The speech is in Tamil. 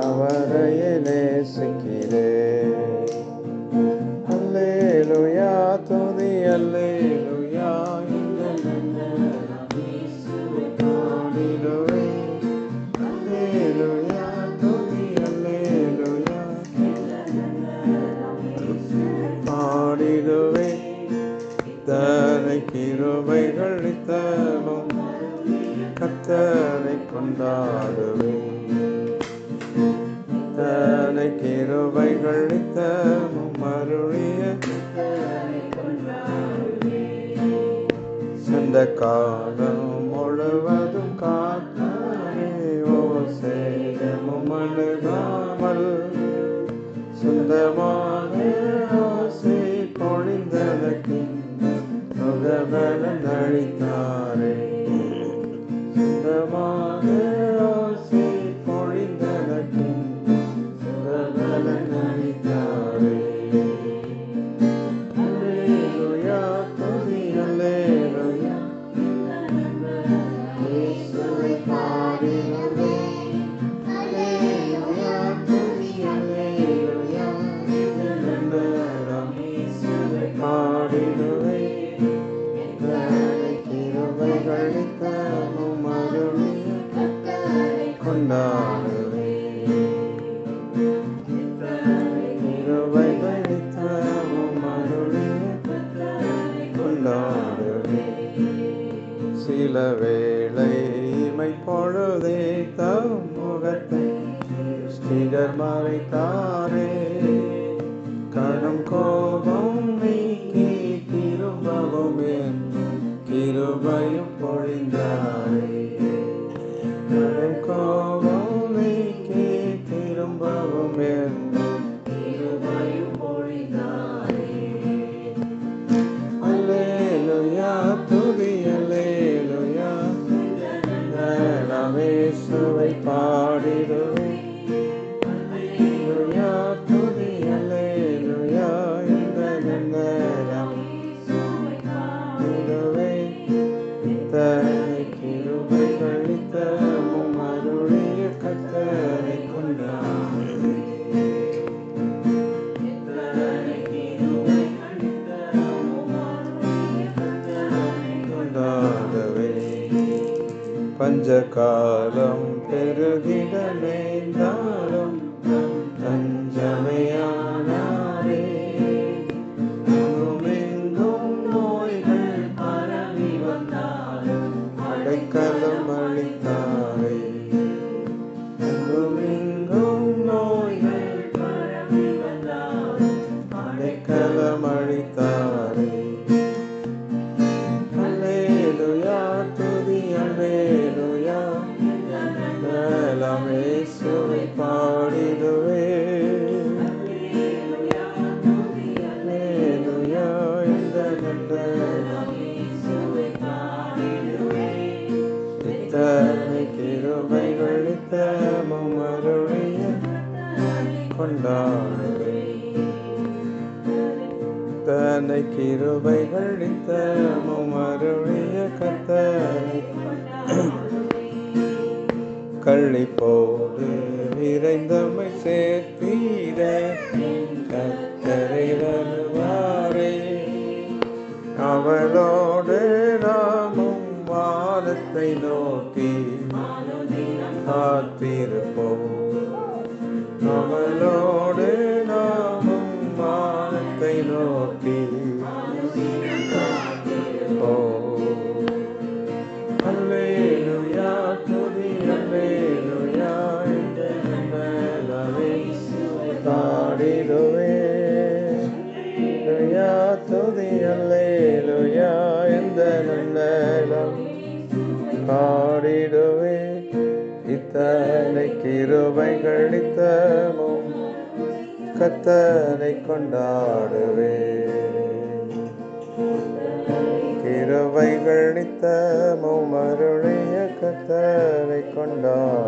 அவரையே நேசிக்கிறேன் அல்லேலுயா துதி அல்லேலுயா இந்த பாடிடுவேன் அல்லேலுயா துதி கத்தனை கொண்டாடுவேன். இத்தனை கிருபைகள் இத்தனும் அருளிய சென்ற காலம் முழுவதும் காத்தாரே. ஓ சேதமும் அணுகாமல் சொந்தமான ஓசை பொழிந்ததற்கு சுகபலன் அளித்தாரே. சொந்தமான சில வேளை இமை பொழுதே தம் முகத்தை ஸ்ரீகர் மறைத்தாரே. கடும் கோபம் நீக்கி திரும்பவும் கிருபையும் பொழிந்தாரே. Party. பஞ்சகாலம் பெருகிட நேர்ந்தாலும் தஞ்சமையா கத்தனை கிருபைகள் நித்தமும் அருளிய கத்தனை. கள்ளி போது விரைந்தமை சேர்த்தீர கத்தரை வருவாரே. அவளோடு நாமும் வானத்தை நோக்கி காத்திருப்போம். அவளோ இத்தனை கிருபைகள் இத்தமும் கத்தனை கொண்டாடுவே. கிருபைகள் நித்தமும் அருளைய கத்தனை கொண்டாடு